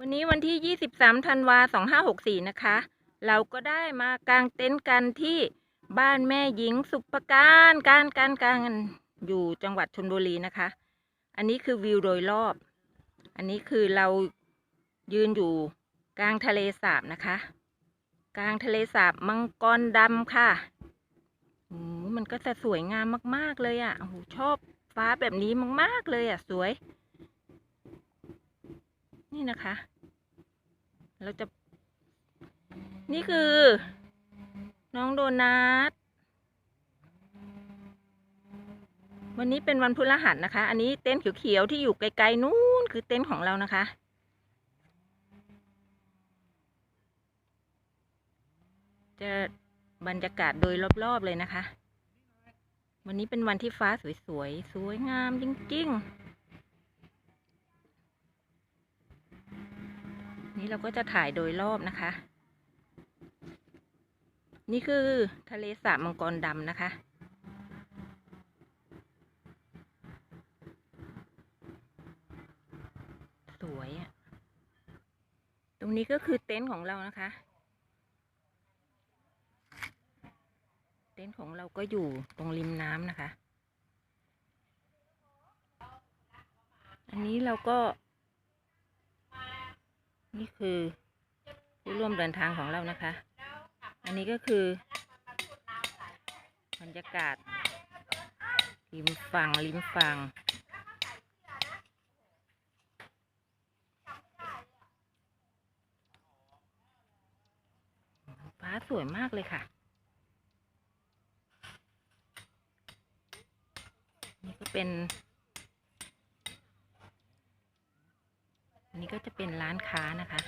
วันนี้วันที่ 23 ธันวา 2564 นะคะ เราก็ได้มากางเต็นท์กันที่บ้านแม่หญิงสุปการการการการอยู่จังหวัดชลบุรีนะคะ อันนี้คือวิวโดยรอบ อันนี้คือเรายืนอยู่กลางทะเลสาบนะคะ กลางทะเลสาบมังกรดำค่ะโอ้มันก็จะสวยงามมาก ๆ เลยอะ่ะโอ้โหชอบฟ้าแบบนี้มาก ๆ เลยอะ่ะ สวย นี่นะคะ เราจะ นี่คือ น้องโดนัท วันนี้เป็นวันพฤหัสนะคะ อันนี้เต็นท์เขียวๆที่อยู่ไกลๆนู้นคือเต็นท์ของเรานะคะ จะบรรยากาศโดยรอบๆเลยนะคะ วันนี้เป็นวันที่ฟ้าสวยๆ สวยงามจริงๆ นี่เราก็จะถ่ายโดยรอบนะคะ นี่คือทะเลสาบมังกรดำนะคะ สวยอะตรงนี้ก็คือเต็นท์ของเรานะคะ เต็นท์ของเราก็อยู่ตรงริมน้ำนะคะ อันนี้เราก็ นี่คือผู้ร่วมเดินทางของเรานะคะ อันนี้ก็คือบรรยากาศริมฝั่งริมฝั่งฟ้าสวยมากเลยค่ะ นี่ก็เป็นอัน นี้ก็จะเป็นร้านค้านะคะ